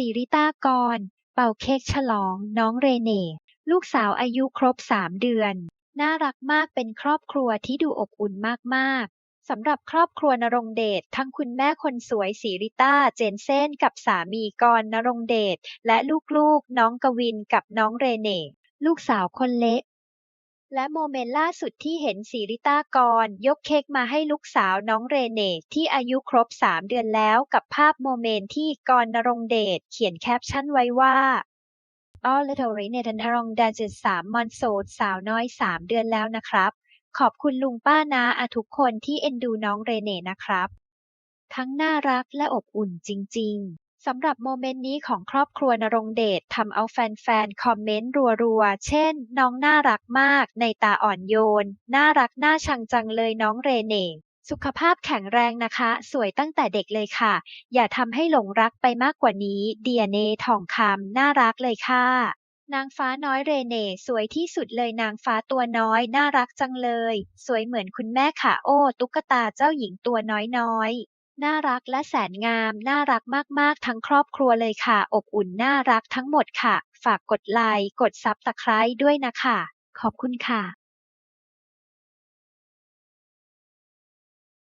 ซีริต้ากร เป่าเค้กฉลอง น้องเรเน่ ลูกสาวอายุครบ3เดือน น่ารักมากเป็นครอบครัวที่ดูอบอุ่นมาก ๆ สำหรับครอบครัวนรงเดชทั้งคุณแม่คนสวยสีริต้าเจนเซนกับสามีกรนรงเดชและลูกๆ น้องกวินกับน้องเรเน่ ลูกสาวคนเล็ก และโมเมนต์ล่าสุดที่เห็นสีริต้ากร ยกเค้กมาให้ลูกสาวน้องเรเน่ที่อายุครบ 3 เดือนแล้วกับภาพโมเมนต์ที่กรนรงเดชเขียนแคปชั่นไว้ว่าอ้อ little r i n e ดันทรองดาจิสามมอนโซดสาวน้อย 3 เดือนแล้วนะครับ ขอบคุณลุงป้านาอาทุกคนที่เอ็นดูน้องเรเน่นะครับ ทั้งน่ารักและอบอุ่นจริง ๆ สำหรับโมเมนต์นี้ของครอบครัวนรงเดชทำเอาแฟนๆ คอมเมนต์รัวๆ เช่น น้องน่ารักมาก ในตาอ่อนโยน น่ารักน่าชังจังเลยน้องเรเน่สุขภาพแข็งแรงนะคะ สวยตั้งแต่เด็กเลยค่ะ อย่าทำให้หลงรักไปมากกว่านี้ เดียเนทองคำน่ารักเลยค่ะ นางฟ้าน้อยเรเน่สวยที่สุดเลยนางฟ้าตัวน้อย น่ารักจังเลย สวยเหมือนคุณแม่ค่ะโอ้ตุ๊กตาเจ้าหญิงตัวน้อยๆ น่ารักและแสนงาม น่ารักมากๆ ทั้งครอบครัวเลยค่ะ อบอุ่นน่ารักทั้งหมดค่ะ ฝากกดไลค์ กดซับสไคร้ด้วยนะคะ ขอบคุณค่ะ